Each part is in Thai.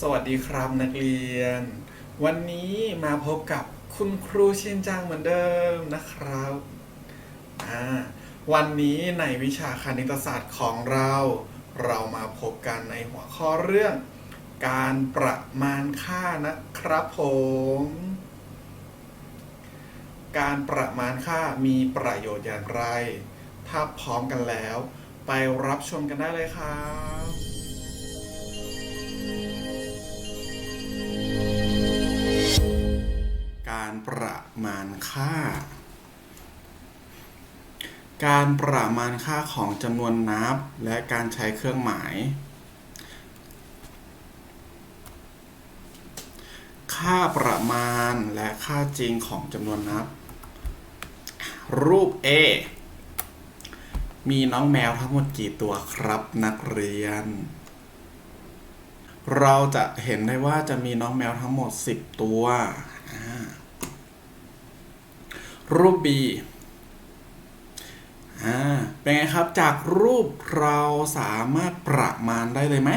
สวัสดีครับนักเรียน วันนี้มาพบกับคุณครูชินจังเหมือนเดิมนะครับวันนี้ในวิชาคณิตศาสตร์ของเรา เรามาพบกันในหัวข้อเรื่อง การประมาณค่านะครับผม การประมาณค่ามีประโยชน์อย่างไร ถ้าพร้อมกันแล้ว ไปรับชมกันได้เลยครับ การประมาณค่า การประมาณค่าของจำนวนนับ และการใช้เครื่องหมาย ค่าประมาณและค่าจริงของจำนวนนับ รูป A มีน้องแมวทั้งหมดกี่ตัวครับนักเรียน เราจะเห็นได้ว่าจะมีน้องแมวทั้งหมด 10 ตัวอ่า รูป B อ่า เป็นไงครับ จากรูปเราสามารถประมาณได้เลยไหม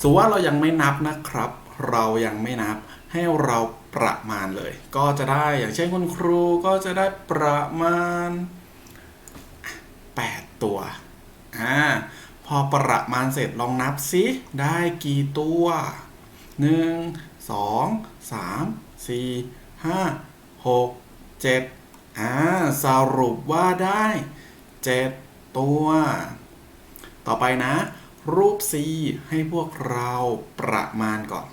สมมติว่าเรายังไม่นับนะครับ เรายังไม่นับ ให้เราประมาณเลย ก็จะได้ อย่างเช่นคุณครูก็จะได้ประมาณ 8 ตัว อ่า พอประมาณเสร็จลองนับซิได้กี่ตัว 1 2 3 4 5 6 7อ่าสรุปว่าได้ 7 ตัว ต่อไปนะ รูป C ให้พวกเราประมาณก่อน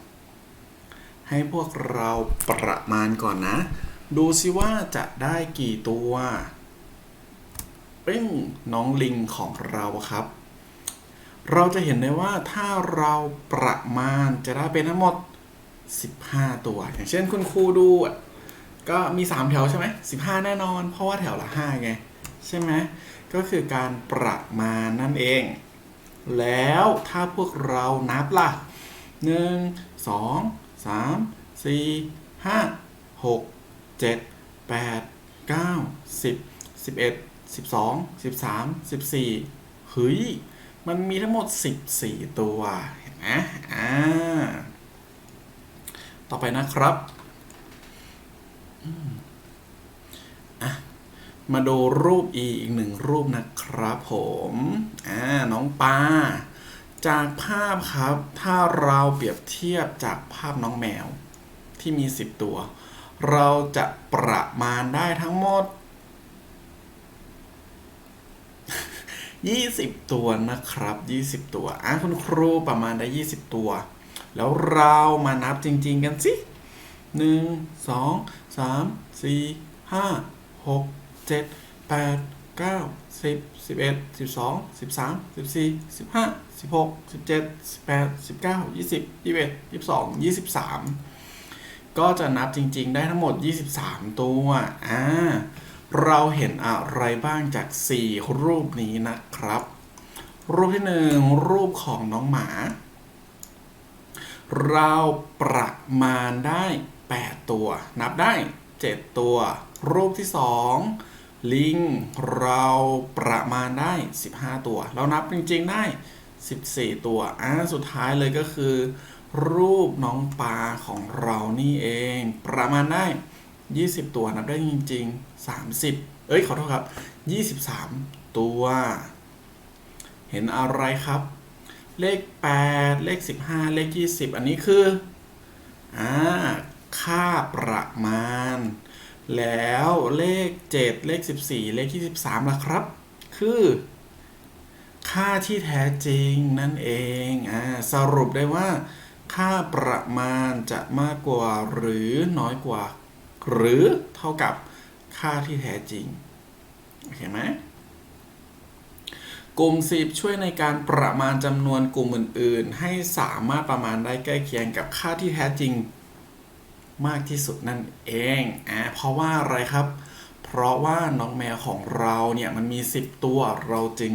ให้พวกเราประมาณก่อนนะ ดูซิว่าจะได้กี่ตัวปิ้งน้องลิงของเราครับ เราจะเห็นได้ว่าถ้าเราประมาณจะได้เป็นทั้งหมด 15 ตัว อย่างเช่นคุณครูดู ก็มี3แถวใช่ไหม15แน่นอน เพราะว่าแถวละ5ไง ใช่ไหมก็คือการประมาณนั่นเอง แล้วถ้าพวกเรานับละ่ะ1 2 3 4 5 6 7 8 9 10 11 12 13 14เฮ้ย มันมีทั้งหมด14ตัว เห็นไหมอ่า ต่อไปนะครับอืมอะ มาดูรูปอีกหนึ่งรูปนะครับผมอ่าน้องปลาจากภาพครับ ถ้าเราเปรียบเทียบจากภาพน้องแมวที่มี 10 ตัว เราจะประมาณได้ทั้งหมด 20 ตัวนะครับ 20 ตัวอะคุณครูประมาณได้ 20 ตัว แล้วเรามานับจริง ๆ กันสิ 1 2 3 4 5 6 7 8 9 10 11 12 13 14 15 16 17 18 19 20 21 22 23ก็จะนับจริงๆ ได้ทั้งหมด 23 ตัว อ่า เราเห็นอะไรบ้างจาก 4 รูปนี้นะครับ รูปที่ 1 รูปของน้องหมา เราประมาณได้ 8 ตัว นับได้ 7 ตัว รูปที่ 2 ลิงเราประมาณได้ 15 ตัว เรานับจริงๆได้ 14 ตัวอ่าสุดท้ายเลยก็คือ รูปน้องปลาของเรานี่เอง ประมาณได้ 20 ตัวนับได้จริง ๆ 30 เอ้ยขอโทษครับ 23 ตัว เห็นอะไรครับ เลข 8 เลข 15 เลข 20 อันนี้คืออ่าค่าประมาณ แล้วเลข 7 เลข 14 เลข23ล่ะครับ คือ ค่าที่แท้จริงนั่นเองอสรุปได้ว่า ค่าประมาณจะมากกว่าหรือน้อยกว่า หรือเท่ากับค่าที่แท้จริงโอเคไหมกลุ่ม 10 ช่วยในการประมาณจำนวนกลุ่มอื่น ๆ ให้สามารถประมาณได้ใกล้เคียงกับค่าที่แท้จริง มากที่สุดนั่นเองอ่าเพราะว่าอะไรครับ เพราะว่าน้องแมวของเราเนี่ยมันมี 10 ตัวเราจึง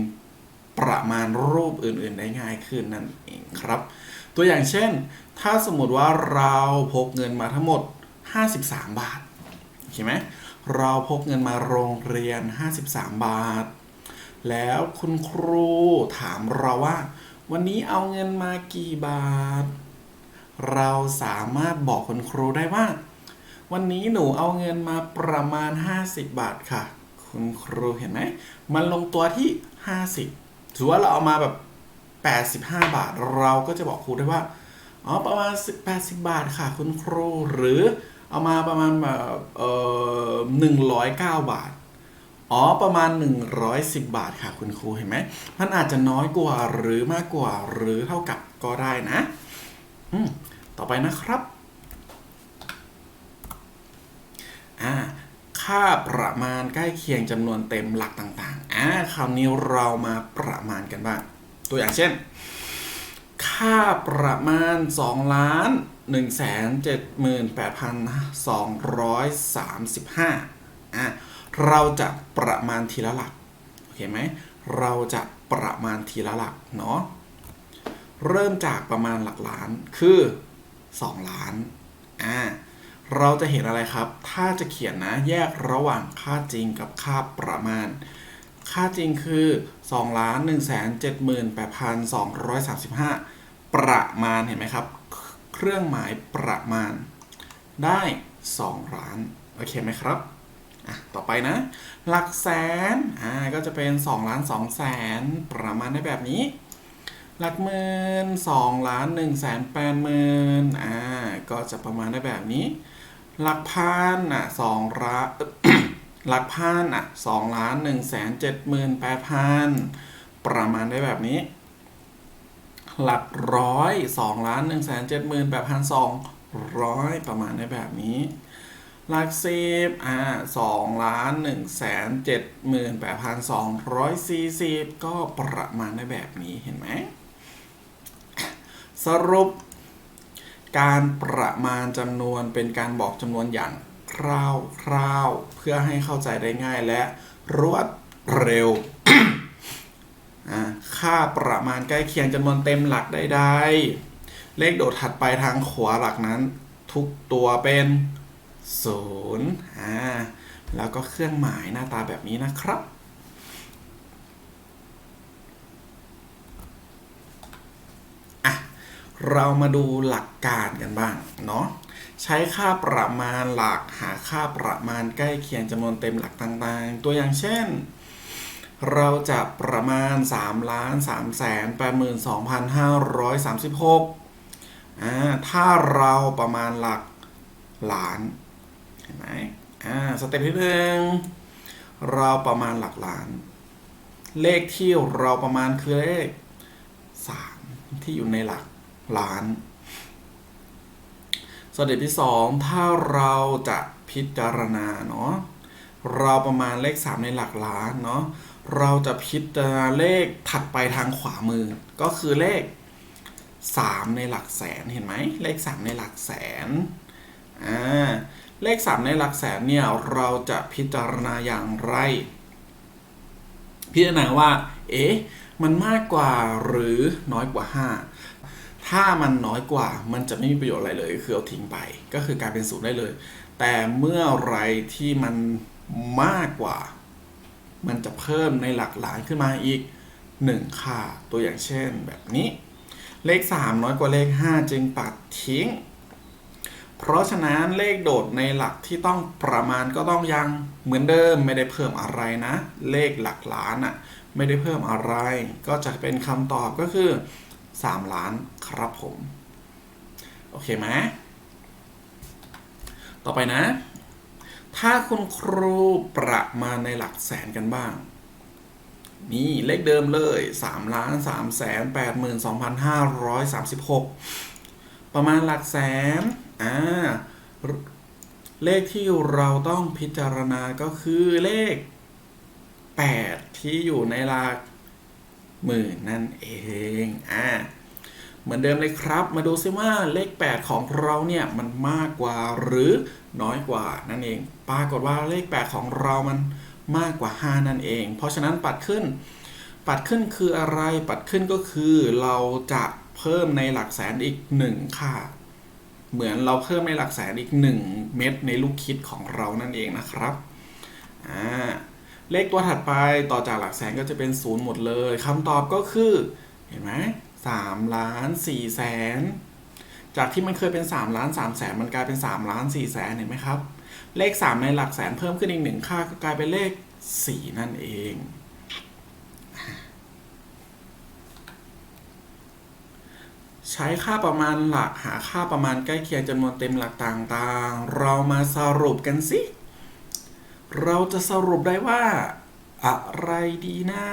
ประมาณรูปอื่นๆได้ง่ายขึ้นนั่นเองครับ ตัวอย่างเช่น ถ้าสมมติว่าเราพกเงินมาทั้งหมด 53 บาทใช่ไหมเราพกเงินมาโรงเรียน 53 บาท แล้วคุณครูถามเราว่า วันนี้เอาเงินมากี่บาท เราสามารถบอกคุณครูได้ว่า วันนี้หนูเอาเงินมาประมาณ 50 บาทค่ะ คุณครูเห็นไหม มันลงตัวที่ 50ถือว่าเราเอามาแบบ 85 บาท เราก็จะบอกครูได้ว่า อ๋อ ประมาณ 80 บาทค่ะ คุณครู หรือเอามาประมาณแบบเอ่อ109บาท อ๋อ ประมาณ 110 บาทค่ะ คุณครู เห็นไหม มันอาจจะน้อยกว่าหรือมากกว่าหรือเท่ากับก็ได้นะ ต่อไปนะครับ อ่า ค่าประมาณใกล้เคียงจำนวนเต็มหลักต่างๆ อ่าคราวนี้เรามาประมาณกันบ้าง ตัวอย่างเช่น ค่าประมาณ2ล้าน1 7 8 2 3 5อะเราจะประมาณทีละหลัก โอเคไหม เราจะประมาณทีละหลักเนาะ เริ่มจากประมาณหลักล้าน คือ 2 ล้าน อ่า เราจะเห็นอะไรครับ ถ้าจะเขียนนะ แยกระหว่างค่าจริงกับค่าประมาณ ค่าจริงคือ 2 ล้าน 1 7 8 2 3 5 ประมาณ เห็นไหมครับ เครื่องหมายประมาณ ได้ 2 ล้าน โอเคไหมครับอะต่อไปนะ หลักแสน อ่า ก็จะเป็น 2 ล้าน2แสน ประมาณได้แบบนี้ หลักหมื่น2ล้าน1แสน8หมื่นอ่าก็จะประมาณได้แบบนี้ หลักพันอะ2ล้านหลักพันอะ2ล้าน1แสน7หมื่น8พันประมาณได้แบบนี้ หลักร้อย2ล้าน1แสน7หมื่น8พัน200ประมาณได้แบบนี้ หลักสิบอ่าสองล้านหนึ่งแสนเจ็ดหมื่นแปดพันสองร้อยสี่สิบก็ประมาณได้แบบนี้เห็นไหม สรุป การประมาณจำนวนเป็นการบอกจำนวนอย่างคร่าวๆเพื่อให้เข้าใจได้ง่ายและรวดเร็ว ค่าประมาณใกล้เคียงจำนวนเต็มหลักใดๆ เลขโดดถัดไปทางขวาหลักนั้น ทุกตัวเป็นศูนย์อ่าแล้วก็เครื่องหมายหน้าตาแบบนี้นะครับ อะ เรามาดูหลักการกันบ้างเนาะใช้ค่าประมาณหลักหาค่าประมาณใกล้เคียงจำนวนเต็มหลักต่างๆ ตัวอย่างเช่น เราจะประมาณ3ล้าน3แสน82,536อ่าถ้าเราประมาณหลักล้านเห็นไหมอ่าสเต็ปที่หนึ่งเราประมาณหลักล้าน เลขที่เราประมาณคือเลข3ที่อยู่ในหลัก ล้าน สเต็ปที่ 2 ถ้าเราจะพิจารณาเนาะเราประมาณเลข 3 ในหลักล้านเนาะเราจะพิจารณาเลขถัดไปทางขวามือ ก็คือเลข 3 ในหลักแสนเห็นไหมเลข 3 ในหลักแสนอ่าเลข 3 ในหลักแสนเนี่ยเราจะพิจารณาอย่างไร พิจารณาว่า เอ๊ะมันมากกว่าหรือน้อยกว่า 5 ถ้ามันน้อยกว่ามันจะไม่มีประโยชน์อะไรเลย คือเอาทิ้งไป ก็คือกลายเป็นศูนย์ได้เลย แต่เมื่อไรที่มันมากกว่า มันจะเพิ่มในหลักล้านขึ้นมาอีก 1 ค่า ตัวอย่างเช่นแบบนี้ เลข 3 น้อยกว่าเลข 5 จึงปัดทิ้ง เพราะฉะนั้นเลขโดดในหลักที่ต้องประมาณก็ต้องยังเหมือนเดิมไม่ได้เพิ่มอะไรนะ เลขหลักล้านอะ่ะไม่ได้เพิ่มอะไร ก็จะเป็นคำตอบก็คือ 3 ล้านครับผม โอเคไหมต่อไปนะ ถ้าคุณครูประมาณในหลักแสนกันบ้าง นี่เลขเดิมเลย3ล้าน3แสน8 2 5 3 6 ประมาณหลักแสน อ่า เลขที่เราต้องพิจารณาก็คือเลข 8 ที่อยู่ในหลัก หมื่นนั่นเองอ่าเหมือนเดิมเลยครับ มาดูซิว่าเลข 8 ของเราเนี่ยมันมากกว่าหรือน้อยกว่านั่นเอง ปรากฏว่าเลข 8 ของเรามันมากกว่า 5 นั่นเอง เพราะฉะนั้นปัดขึ้น ปัดขึ้นคืออะไร ปัดขึ้นก็คือเราจะเพิ่มในหลักแสนอีก 1 ค่าเหมือนเราเพิ่มในหลักแสนอีก 1 เม็ดในลูกคิดของเรานั่นเองนะครับ อ่า เลขตัวถัดไปต่อจากหลักแสนก็จะเป็นศูนย์หมดเลยคำตอบก็คือ เห็นไหมสามล้านสี่แสนจากที่มันเคยเป็น3ล้าน3แสนมันกลายเป็น3ล้าน4แสนเห็นไหมครับ เลข 3 ในหลักแสนเพิ่มขึ้นอีกหนึ่งค่าก็กลายเป็นเลข 4 นั่นเอง ใช้ค่าประมาณหลักหาค่าประมาณใกล้เคียงจำนวนเต็มหลักต่างๆ เรามาสรุปกันสิ เราจะสรุปได้ว่า อะไรดีนะ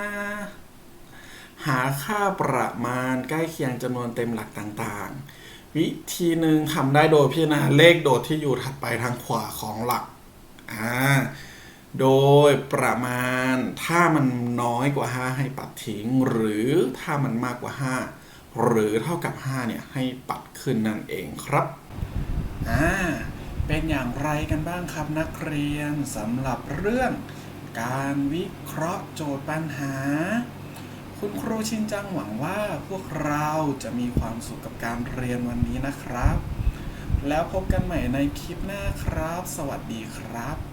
หาค่าประมาณใกล้เคียงจำนวนเต็มหลักต่างๆ วิธีหนึ่งทำได้โดยพิจารณาเลขโดดที่อยู่ถัดไปทางขวาของหลักอ่าโดยประมาณถ้ามันน้อยกว่า 5 ให้ปัดทิ้ง หรือถ้ามันมากกว่า 5 หรือเท่ากับ 5 เนี่ย ให้ปัดขึ้นนั่นเองครับอ่า เป็นอย่างไรกันบ้างครับนักเรียนสำหรับเรื่องการวิเคราะห์โจทย์ปัญหา คุณครูชินจังหวังว่าพวกเราจะมีความสุขกับการเรียนวันนี้นะครับ แล้วพบกันใหม่ในคลิปหน้าครับ สวัสดีครับ